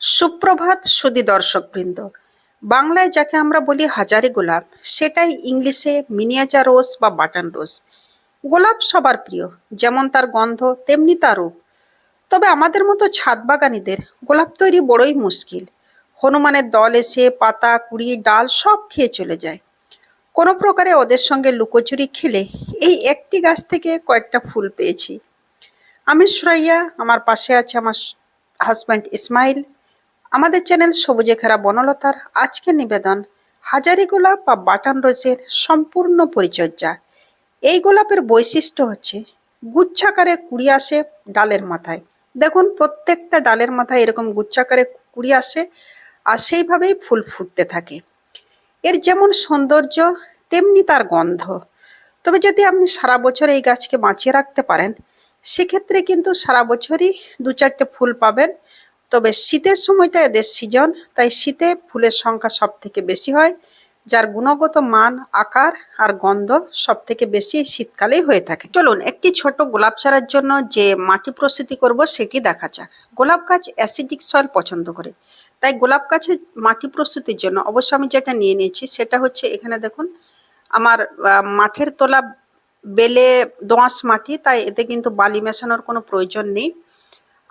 সুপ্রভাত সুদী দর্শকবৃন্দ। বাংলায় যাকে আমরা বলি হাজারি গোলাপ, সেটাই ইংলিশে মিনিয়েচার রোজ বা বাটান রোজ। গোলাপ সবার প্রিয়, যেমন তার গন্ধ তেমনি তার রূপ। তবে আমাদের মতো ছাদ বাগানিদের গোলাপ তৈরি বড়ই মুশকিল। হনুমানের দল এসে পাতা, কুড়ি, ডাল সব খেয়ে চলে যায়। কোনো প্রকারে ওদের সঙ্গে লুকোচুরি খেলে এই একটি গাছ থেকে কয়েকটা ফুল পেয়েছি। আমি সুরাইয়া, আমার পাশে আছে আমার হাজব্যান্ড ইসমাইল। আমাদের চ্যানেল সবুজে খেরা বনলতার আজকের নিবেদন, হাজারি গোলাপ বা বাটান রোজের সম্পূর্ণ পরিচর্যা। এই গোলাপের বৈশিষ্ট্য হচ্ছে, গুচ্ছাকারে কুড়ি আসে ডালের মাথায়। দেখুন, প্রত্যেকটা ডালের মাথায় এরকম গুচ্ছাকারে কুড়ি আসে আর সেইভাবেই ফুল ফুটতে থাকে। এর যেমন সৌন্দর্য, তেমনি তার গন্ধ। তবে যদি আপনি সারা বছর এই গাছকে বাঁচিয়ে রাখতে পারেন, সেক্ষেত্রে কিন্তু সারা বছরই দু চারটে ফুল পাবেন। তবে শীতের সময়টা এদের সিজন, তাই শীতে ফুলের সংখ্যা সব থেকে বেশি হয়, যার গুণগত মান, আকার আর গন্ধ সব থেকে বেশি শীতকালেই হয়ে থাকে। চলুন একটি ছোট গোলাপ চারার জন্য যে মাটি প্রস্তুতি করব সেটি দেখা যাক। গোলাপ গাছ অ্যাসিডিক সয়েল পছন্দ করে, তাই গোলাপ গাছের মাটি প্রস্তুতির জন্য অবশ্য আমি যেটা নিয়ে নিয়েছি সেটা হচ্ছে এখানে দেখুন, আমার মাঠের তোলা বেলে দোঁয়াশ মাটি, তাই এতে কিন্তু বালি মেশানোর কোনো প্রয়োজন নেই।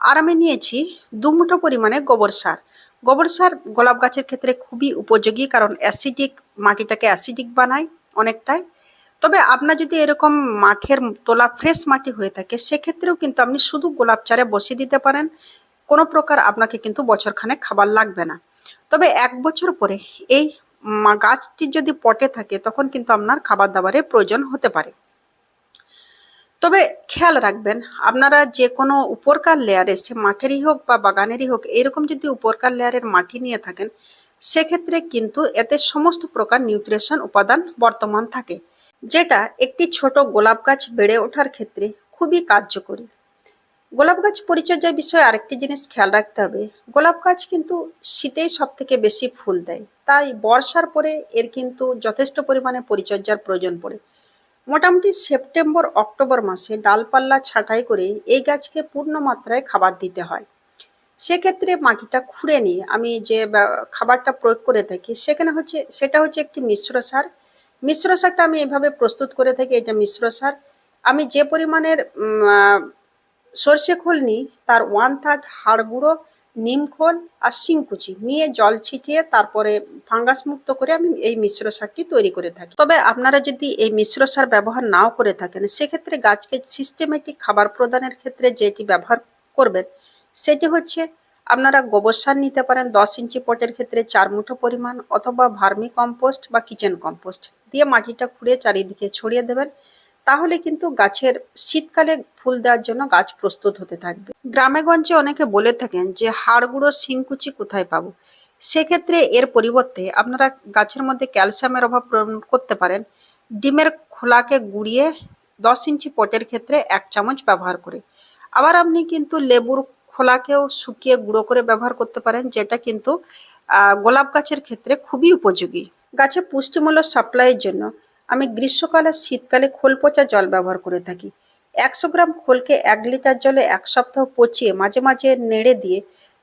আর আমি নিয়েছি দু মুঠো পরিমাণে গোবর সার। গোবর সার গোলাপ গাছের ক্ষেত্রে খুবই উপযোগী কারণ অ্যাসিডিক মাটিটাকে অ্যাসিডিক বানায় অনেকটাই। তবে আপনার যদি এরকম মাঠের তোলা ফ্রেশ মাটি হয়ে থাকে, সেক্ষেত্রেও কিন্তু আপনি শুধু গোলাপ চারে বসিয়ে দিতে পারেন। কোনো প্রকার আপনাকে কিন্তু বছরখানে খাবার লাগবে না। তবে এক বছর পরে এই গাছটি যদি পটে থাকে, তখন কিন্তু আপনার খাবার দাবারের প্রয়োজন হতে পারে। তবে খেয়াল রাখবেন, আপনারা যে কোনো উপরকার লেয়ারে সে মাঠেরই হোক বা বাগানেরই হোক, এরকম যদি উপরকার লেয়ারের মাটি নিয়ে থাকেন, সেক্ষেত্রে কিন্তু এতে সমস্ত প্রকার নিউট্রিশন উপাদান বর্তমান থাকে, যেটা একটি ছোট গোলাপ গাছ বেড়ে ওঠার ক্ষেত্রে খুবই কার্যকরী। গোলাপ গাছ পরিচর্যার বিষয়ে আরেকটি জিনিস খেয়াল রাখতে হবে, গোলাপ গাছ কিন্তু শীতেই সব থেকে বেশি ফুল দেয়, তাই বর্ষার পরে এর কিন্তু যথেষ্ট পরিমাণে পরিচর্যার প্রয়োজন পড়ে। মোটামুটি সেপ্টেম্বর, অক্টোবর মাসে ডালপাল্লা ছাঁটাই করে এই গাছকে পূর্ণ মাত্রায় খাবার দিতে হয়। সেক্ষেত্রে মাটিটা খুঁড়ে নিয়ে আমি যে খাবারটা প্রয়োগ করে থাকি, সেখানে হচ্ছে, সেটা হচ্ছে একটি মিশ্র সার। মিশ্র সারটা আমি এভাবে প্রস্তুত করে থাকি, এটা মিশ্র সার। আমি যে পরিমাণের সর্ষে খোল নিই, তার ওয়ান থার্ড হাড় গুঁড়ো নিম খোল আর শিংকুচি নিয়ে জল ছিটিয়ে তারপরে ফাঙ্গাস মুক্ত করে আমি এই মিশ্র সারটি তৈরি করে থাকি। তবে আপনারা যদি এই মিশ্র সার ব্যবহার নাও করে থাকেন, সেক্ষেত্রে গাছকে সিস্টেমেটিক খাবার প্রদানের ক্ষেত্রে যেটি ব্যবহার করবেন, সেটি হচ্ছে আপনারা গোবর সার নিতে পারেন দশ ইঞ্চি পটের ক্ষেত্রে চার মুঠো পরিমাণ অথবা ভার্মি কম্পোস্ট বা কিচেন কম্পোস্ট দিয়ে মাটিটা খুঁড়ে চারিদিকে ছড়িয়ে দেবেন। তাহলে কিন্তু গাছের শীতকালে ফুল দেওয়ার জন্য গাছ প্রস্তুত হতে থাকবে। গ্রামে গঞ্জে অনেকে বলে থাকেন যে হাড় গুঁড়ো শিংকুচি কোথায় পাবো? সেক্ষেত্রে এর পরিবর্তে আপনারা গাছের মধ্যে ক্যালসিয়ামের অভাব পূরণ করতে পারেন। ডিমের খোলাকে গুঁড়িয়ে দশ ইঞ্চি পটের ক্ষেত্রে এক চামচ ব্যবহার করে। আবার আপনি কিন্তু লেবুর খোলাকেও শুকিয়ে গুঁড়ো করে ব্যবহার করতে পারেন, যেটা কিন্তু গোলাপ গাছের ক্ষেত্রে খুবই উপযোগী। গাছে পুষ্টিমূলক সাপ্লাইয়ের জন্য আমি গ্রীষ্মকালে, শীতকালে খোল পচা জল ব্যবহার করে থাকি। একশো গ্রাম খোলকে এক লিটার জলে এক সপ্তাহ পচিয়ে মাঝে মাঝে নেড়ে দিয়ে,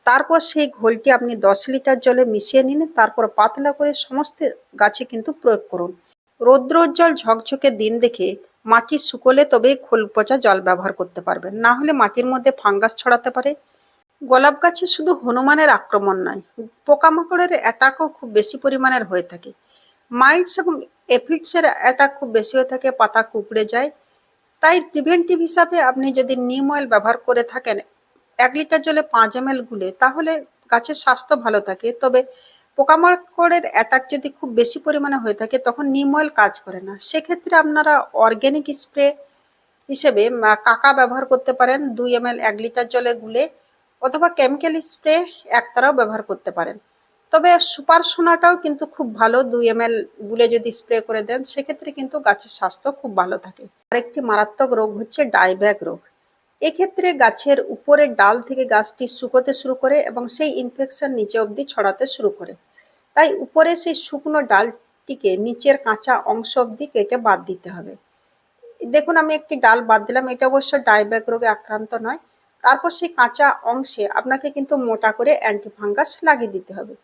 তারপর সেই ঘোলটি আপনি দশ লিটার জলে মিশিয়ে নিন, তারপর পাতলা করে সমস্ত গাছে কিন্তু প্রয়োগ করুন। রৌদ্রোজ্জ্বল ঝকঝকে দিন দেখে মাটি শুকোলে তবেই খোল পচা জল ব্যবহার করতে পারবেন। না হলে মাটির মধ্যে ফাঙ্গাস ছড়াতে পারে। গোলাপ গাছে শুধু হনুমানের আক্রমণ নয়, পোকামাকড়ের অ্যাটাকও খুব বেশি পরিমাণের হয়ে থাকে। মাইটস এবং এফিডসের অ্যাটাক খুব বেশি হয়ে থাকে, পাতা কুকড়ে যায়। তাই প্রিভেন্টিভ হিসাবে আপনি যদি নিম অয়েল ব্যবহার করে থাকেন, এক লিটার জলে পাঁচ এম এল গুলে, তাহলে গাছের স্বাস্থ্য ভালো থাকে। তবে পোকামাকড়ের অ্যাটাক যদি খুব বেশি পরিমাণে হয়ে থাকে, তখন নিম অয়েল কাজ করে না। সেক্ষেত্রে আপনারা অর্গ্যানিক স্প্রে হিসেবে কাকা ব্যবহার করতে পারেন, দুই এম এক লিটার জলে গুলে, অথবা কেমিক্যাল স্প্রে একতারাও ব্যবহার করতে পারেন। তবে সুপার সোনাটাও কিন্তু খুব ভালো, দুই এম এল গুলে যদি স্প্রে করে দেন, সেক্ষেত্রে কিন্তু গাছের স্বাস্থ্য খুব ভালো থাকে। আরেকটি মারাত্মক রোগ হচ্ছে ডাইব্যাক রোগ। এক্ষেত্রে গাছের উপরের ডাল থেকে গাছটি শুকোতে শুরু করে এবং সেই ইনফেকশন নিচে অবধি ছড়াতে শুরু করে। তাই উপরে সেই শুকনো ডালটিকে নিচের কাঁচা অংশ অবধি কেটে বাদ দিতে হবে। দেখুন, আমি একটি ডাল বাদ দিলাম, এটা অবশ্য ডাইব্যাক রোগে আক্রান্ত নয়। তারপর সেই কাঁচা অংশে আপনাকে কিন্তু মোটা করে অ্যান্টিফাঙ্গাস লাগিয়ে দিতে হবে।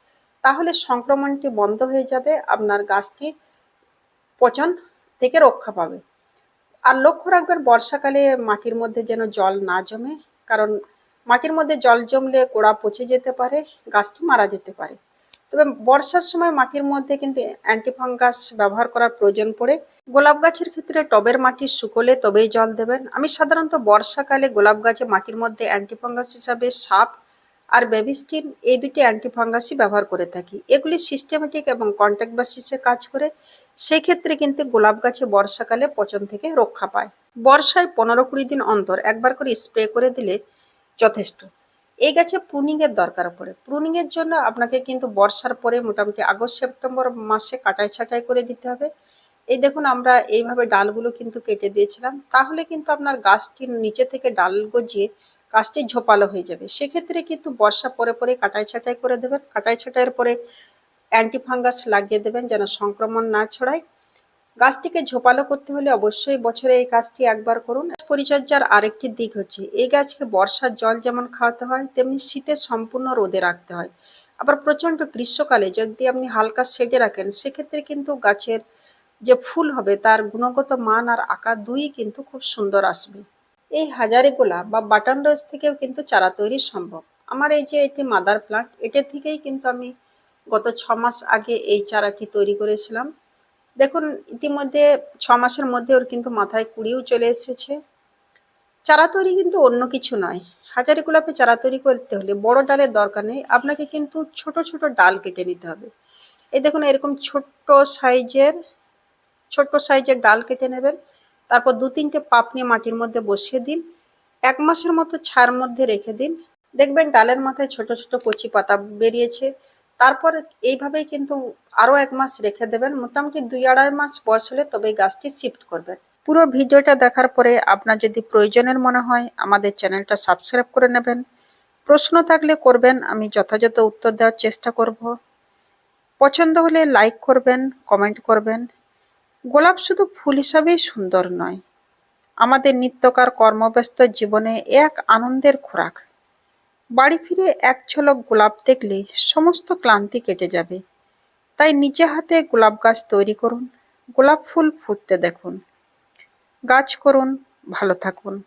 তাহলে সংক্রমণটি বন্ধ হয়ে যাবে, আপনার গাছটি পচন থেকে রক্ষা পাবে। আর লক্ষ্য রাখবেন, বর্ষাকালে মাটির মধ্যে যেন জল না জমে, কারণ মাটির মধ্যে জল জমলে গোড়া পচে যেতে পারে, গাছটি মারা যেতে পারে। তবে বর্ষার সময় মাটির মধ্যে কিন্তু অ্যান্টিফাঙ্গাস ব্যবহার করার প্রয়োজন পড়ে। গোলাপ গাছের ক্ষেত্রে টবের মাটি শুকোলে তবেই জল দেবেন। আমি সাধারণত বর্ষাকালে গোলাপ গাছে মাটির মধ্যে অ্যান্টিফাঙ্গাস হিসাবে সাপ আর বেবিস্টিন এই দুটি অ্যান্টিফাঙ্গাসই ব্যবহার করে থাকি। এগুলি সিস্টেমেটিক এবং কন্ট্যাক্ট বেসিসে কাজ করে। সেই ক্ষেত্রে কিন্তু গোলাপ গাছে বর্ষাকালে পচন থেকে রক্ষা পায়। বর্ষায় পনেরো কুড়ি দিন অন্তর একবার করে স্প্রে করে দিলে যথেষ্ট। এই গাছে প্রুনিং এর দরকার পড়ে। প্রুনিং এর জন্য আপনাকে কিন্তু বর্ষার পরে মোটামুটি আগস্ট, সেপ্টেম্বর মাসে কাটাই ছাঁটাই করে দিতে হবে। এই দেখুন, আমরা এইভাবে ডালগুলো কিন্তু কেটে দিয়েছিলাম। তাহলে কিন্তু আপনার গাছটির নিচে থেকে ডাল গজিয়ে গাছটি ঝোপালো হয়ে যাবে। সেক্ষেত্রে কিন্তু বর্ষা পরে পরে কাটাই ছাঁটাই করে দেবেন। কাটাই ছাঁটাইয়ের পরে অ্যান্টিফাঙ্গাস লাগিয়ে দেবেন যেন সংক্রমণ না ছড়ায়। গাছটিকে ঝোপালো করতে হলে অবশ্যই বছরে এই কাজটি একবার করুন। পরিচর্যার আরেকটি দিক হচ্ছে, এই গাছকে বর্ষার জল যেমন খাওয়াতে হয়, তেমনি শীতে সম্পূর্ণ রোদে রাখতে হয়। আবার প্রচণ্ড গ্রীষ্মকালে যদি আপনি হালকা সেজে রাখেন, সেক্ষেত্রে কিন্তু গাছের যে ফুল হবে, তার গুণগত মান আর আকার দুই কিন্তু খুব সুন্দর আসবে। এই হাজারি গোলাপ বা বাটন রোজ থেকেও কিন্তু চারা তৈরি সম্ভব। আমার এই যে এটি মাদার প্লান্ট, এটা থেকেই কিন্তু আমি গত ছ মাস আগে এই চারাটি তৈরি করেছিলাম। দেখুন, ইতিমধ্যে ছ মাসের মধ্যে ওর কিন্তু মাথায় কুড়িও চলে এসেছে। চারা তৈরি কিন্তু অন্য কিছু নয়। হাজারি গোলাপে চারা তৈরি করতে হলে বড় ডালের দরকার নেই, আপনাকে কিন্তু ছোট ছোট ডাল কেটে নিতে হবে। এই দেখুন, এরকম ছোট্ট সাইজের ছোট্ট সাইজের ডাল কেটে নেবেন। তারপর দু তিনটে পাপ নিয়ে মাটির মধ্যে বসিয়ে দিন। এক মাসের মতো ছায়ার মধ্যে রেখে দিন। দেখবেন ডালের মাথায় ছোট ছোট কচি পাতা বেরিয়েছে। তারপর এইভাবেই কিন্তু আরও এক মাস রেখে দেবেন। মোটামুটি দুই আড়াই মাস বয়স হলে তবে গাছটি শিফট করবেন। পুরো ভিডিওটা দেখার পরে আপনার যদি প্রয়োজনের মনে হয় আমাদের চ্যানেলটা সাবস্ক্রাইব করে নেবেন। প্রশ্ন থাকলে করবেন, আমি যথাযথ উত্তর দেওয়ার চেষ্টা করব। পছন্দ হলে লাইক করবেন, কমেন্ট করবেন। গোলাপ শুধু ফুল হিসাবেই সুন্দর নয়। আমাদের নিত্যকার কর্মব্যস্ত জীবনে এক আনন্দের খোরাক। বাড়ি ফিরে এক ঝলক গোলাপ দেখলে সমস্ত ক্লান্তি কেটে যাবে। তাই নিজে হাতে গোলাপ গাছ তৈরি করুন, গোলাপ ফুল ফুটতে দেখুন। গাছ করুন, ভালো থাকুন।